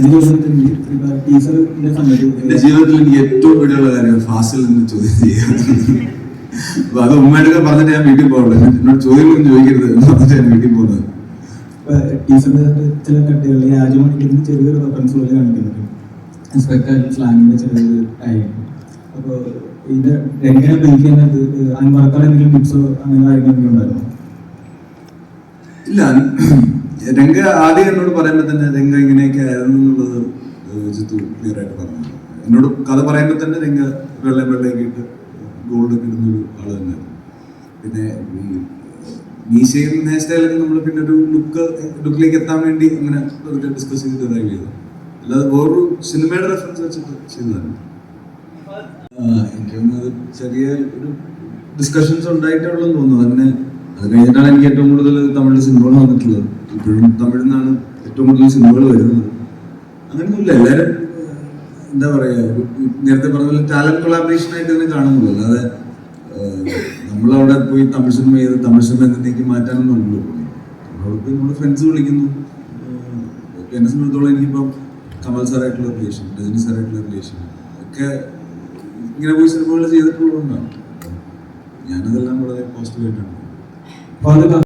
എന്റെ ജീവിതത്തിൽ എനിക്ക് ഏറ്റവും പേടിയുള്ള കാര്യം ഫാസിൽ നിന്ന് ചോദ്യം ചെയ്യുക അപ്പൊ അത് ഉമ്മയുടെ പറഞ്ഞിട്ട് ഞാൻ വീട്ടിൽ പോകണ്ടേ? എന്നോട് ചോദ്യം ചോദിക്കരുത് എന്ന് പറഞ്ഞിട്ട് ഞാൻ വീട്ടിൽ പോകുന്നത്. ടീച്ചറിന്റെ ചില കട്ടുകളിൽ രാജമണിക്കുന്ന ചെറിയൊരു റെഫറൻസ് പോലെ കാണിക്കുന്നുണ്ട്. ഇൻസ്പെക്ടർ സ്ലാങ്ങിന്റെ ചെറിയൊരു കാര്യം. അപ്പോൾ ഇത് എങ്ങനെ ബ്രേക്ക് ചെയ്യുന്നത്? അൻവർക്കാട് എന്തെങ്കിലും ടിപ്സോ അങ്ങനെ കാര്യങ്ങളൊക്കെ ഉണ്ടായിരുന്നു? ഇല്ല രംഗ ആദ്യം എന്നോട് പറയുമ്പോൾ തന്നെ രംഗ ഇങ്ങനെയൊക്കെ ആയിരുന്നു എന്നുള്ളത് ജിത്തു ക്ലിയർ ആയിട്ട് പറഞ്ഞു എന്നോട് കഥ പറയുമ്പോൾ തന്നെ രംഗ വെള്ളം വെള്ളയൊക്കെ ഇട്ട് ഗോൾഡ് ഇടുന്ന ഒരു ആൾ തന്നെയാണ് പിന്നെ ഈ ഹെയർ സ്റ്റൈലും നമ്മൾ പിന്നെ ഒരു ലുക്ക് ലുക്കിലേക്ക് എത്താൻ വേണ്ടി അങ്ങനെ ഡിസ്കസ് ചെയ്ത് ഡ്രൈവ് ചെയ്തു അല്ലാതെ വേറൊരു സിനിമയുടെ റെഫറൻസ് വെച്ചിട്ട് ചെയ്തതാണ് എനിക്കൊന്നും അത് ചെറിയ ഒരു ഡിസ്കഷൻസ് ഉണ്ടായിട്ടുള്ളതെന്ന് തോന്നുന്നു. അങ്ങനെ അത് കഴിഞ്ഞിട്ടാണ് എനിക്ക് ഏറ്റവും കൂടുതൽ തമിഴ് സിനിമകൾ വന്നിട്ടുള്ളത്. ഇപ്പോഴും തമിഴിൽ നിന്നാണ് ഏറ്റവും കൂടുതൽ സിനിമകൾ വരുന്നത്. അങ്ങനെയൊന്നുമില്ല. എല്ലാവരും എന്താ പറയുക നേരത്തെ പറഞ്ഞ പോലെ ടാലന്റ് കൊളാബറേഷൻ ആയിട്ട് തന്നെ കാണുന്നുള്ളൂ. അല്ലാതെ നമ്മളവിടെ പോയി തമിഴ് സിനിമ ചെയ്ത് തമിഴ് സിനിമ എന്നേക്ക് മാറ്റാനൊന്നും ഉള്ളൂ നമ്മളവിടെ നമ്മുടെ ഫ്രണ്ട്സ് വിളിക്കുന്നു. എന്നെ സംബന്ധിച്ചോളം എനിക്കിപ്പം കമൽ സാറായിട്ടുള്ള റിലേഷൻ രജനി സാറായിട്ടുള്ള റിലേഷൻ ഒക്കെ ഇങ്ങനെ പോയി സിനിമകൾ ചെയ്തിട്ടുള്ളതുകൊണ്ടാണ്. ഞാനതെല്ലാം വളരെ പോസിറ്റീവായിട്ടാണ് അപ്പോൾ അത്